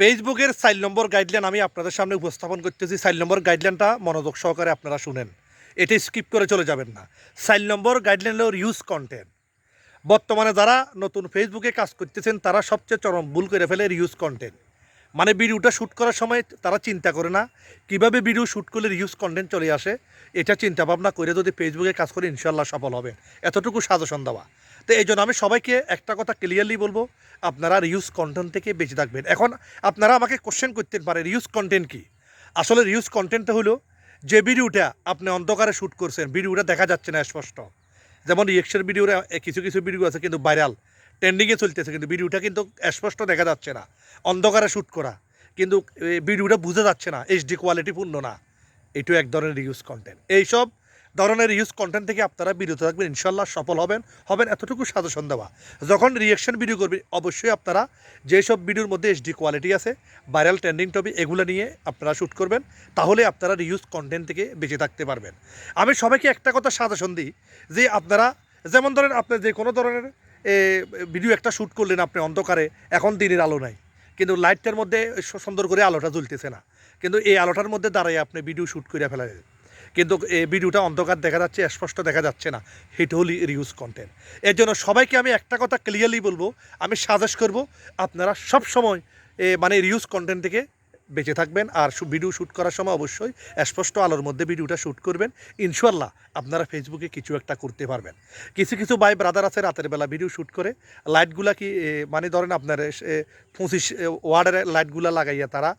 ফেসবুকের চার নম্বর গাইডলাইন আমি আপনাদের সামনে উপস্থাপন করতেছি। চার নম্বর গাইডলাইনটা মনোযোগ সহকারে আপনারা শুনেন। এটা স্কিপ করে চলে যাবেন না। চার নম্বর গাইডলাইন হলো ইউজ কন্টেন্ট বর্তমানে যারা নতুন ফেসবুকে কাজ করতেছেন, তারা সবচেয়ে চরম ভুল করে ফেলে রিউজ কন্টেন্ট মানে ভিডিওটা শ্যুট করার সময় তারা চিন্তা করে না, কীভাবে ভিডিও শ্যুট করলে রিউজ কন্টেন্ট চলে আসে, এটা চিন্তা ভাবনা করে যদি ফেসবুকে কাজ করে ইনশাল্লাহ সফল হবে এতটুকু সাজেশন দেওয়া। তো এই জন্য আমি সবাইকে একটা কথা ক্লিয়ারলি বলব, আপনারা রিউজ কন্টেন্ট থেকে বেঁচে থাকবেন। এখন আপনারা আমাকে কোশ্চেন করতে পারেন রিউজ কন্টেন্ট কি? আসলে রিউজ কন্টেন্টটা হলো যে ভিডিওটা আপনি অন্ধকারে শ্যুট করছেন ভিডিওটা দেখা যাচ্ছে না স্পষ্ট। যেমন রিয়েকশন ভিডিওর কিছু কিছু ভিডিও আছে কিন্তু ভাইরাল ট্রেন্ডিংয়ে চলতেছে, কিন্তু ভিডিওটা কিন্তু স্পষ্ট দেখা যাচ্ছে না। অন্ধকারে শ্যুট করা, কিন্তু ভিডিওটা বোঝা যাচ্ছে না এইচডি কোয়ালিটি পূর্ণ না। এটাও এক ধরনের ইউজ কন্টেন্ট এইসব ধরনের রিউজ কন্টেন্ট থেকে আপনারা বিরত থাকবেন ইনশাল্লাহ সফল হবেন হবেন এতটুকু সাজেশন দেওয়া। যখন রিয়েকশন ভিডিও করবেন অবশ্যই আপনারা যেসব ভিডিওর মধ্যে এইচডি কোয়ালিটি আছে ভাইরাল ট্রেন্ডিং টপিক এগুলো নিয়ে আপনারা শ্যুট করবেন, তাহলে আপনারা রিউজ কন্টেন্ট থেকে বেঁচে থাকতে পারবেন। আমি সবাইকে একটা কথা সাজেশন দিই, যে আপনারা যেমন ধরেন আপনার যে কোনো ধরনের ভিডিও একটা শ্যুট করলেন আপনি অন্ধকারে, এখন দিনের আলো নাই। কিন্তু লাইটটার মধ্যে সুন্দর করে আলোটা জ্বলতেছে না। কিন্তু এই আলোটার মধ্যে দাঁড়াই আপনি ভিডিও শ্যুট করে ফেলেন কিন্তু এই ভিডিওটা অন্ধকার দেখা যাচ্ছে, স্পষ্ট দেখা যাচ্ছে না। হিট হলি রিউজ কন্টেন্ট এর জন্য সবাইকে আমি একটা কথা ক্লিয়ারলি বলব, আমি সাজেস্ট করব, আপনারা সব সময় মানে রিউজ কন্টেন্ট থেকে বেঁচে থাকবেন আর ভিডিও শ্যুট করার সময় অবশ্যই স্পষ্ট আলোর মধ্যে ভিডিওটা শ্যুট করবেন। ইনশাল্লাহ আপনারা ফেসবুকে কিছু একটা করতে পারবেন। কিছু কিছু ভাই ব্রাদার আছে রাতের বেলা ভিডিও শ্যুট করে। লাইটগুলা কি মানে ধরেন আপনার পঁচিশ ওয়ার্ডের লাইটগুলা লাগাইয়া তারা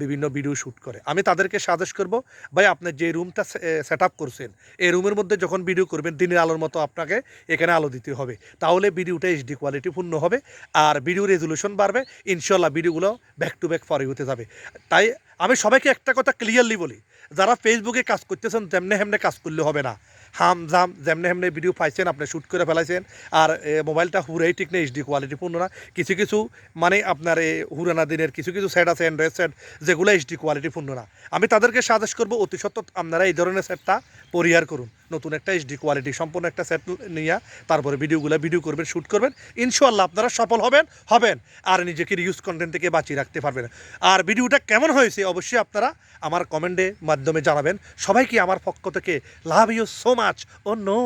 বিভিন্ন ভিডিও শ্যুট করে। আমি তাদেরকে সাজেস্ট করব, ভাই আপনার যে রুমটা সেট আপ করছেন এই রুমের মধ্যে যখন ভিডিও করবেন, দিনের আলোর মতো আপনাকে এখানে আলো দিতে হবে। তাহলে ভিডিওটা এইচডি কোয়ালিটিপূর্ণ হবে, আর ভিডিও রেজলিউশন বাড়বে ইনশাল্লাহ ভিডিওগুলো ব্যাক টু ব্যাক ফরে হতে যাবে। তাই আমি সবাইকে একটা কথা ক্লিয়ারলি বলি। যারা ফেসবুকে কাজ করতেছেন তেমনি হেমনে কাজ করলে হবে না। হাম, জাম, যেমনে হেমনে ভিডিও পাইছেন, আপনি শ্যুট করে ফেলাইছেন। আর মোবাইলটা হুরেই ঠিক নেই এইচডি কোয়ালিটিপূর্ণ না। কিছু কিছু মানে আপনার এই হুরানা দিনের কিছু কিছু সেট আছে অ্যান্ড্রয়েড সেট যেগুলো এইচডি কোয়ালিটিপূর্ণ না। আমি তাদেরকে সাজেস্ট করব, অতি সত্ত্বর আপনারা এই ধরনের সেটটা পরিহার করুন। নতুন একটা এইচডি কোয়ালিটি সম্পূর্ণ একটা সেট নিয়ে, তারপরে ভিডিওগুলো ভিডিও করবেন শ্যুট করবেন। ইনশাল্লাহ আপনারা সফল হবেন হবেন। আর নিজেকে রিউজ কন্টেন্ট থেকে বাঁচিয়ে রাখতে পারবেন। আর ভিডিওটা কেমন হয়েছে, অবশ্যই আপনারা আমার কমেন্টে মাধ্যমে জানাবেন। সবাইকে আমার পক্ষ থেকে love you so much. Oh no.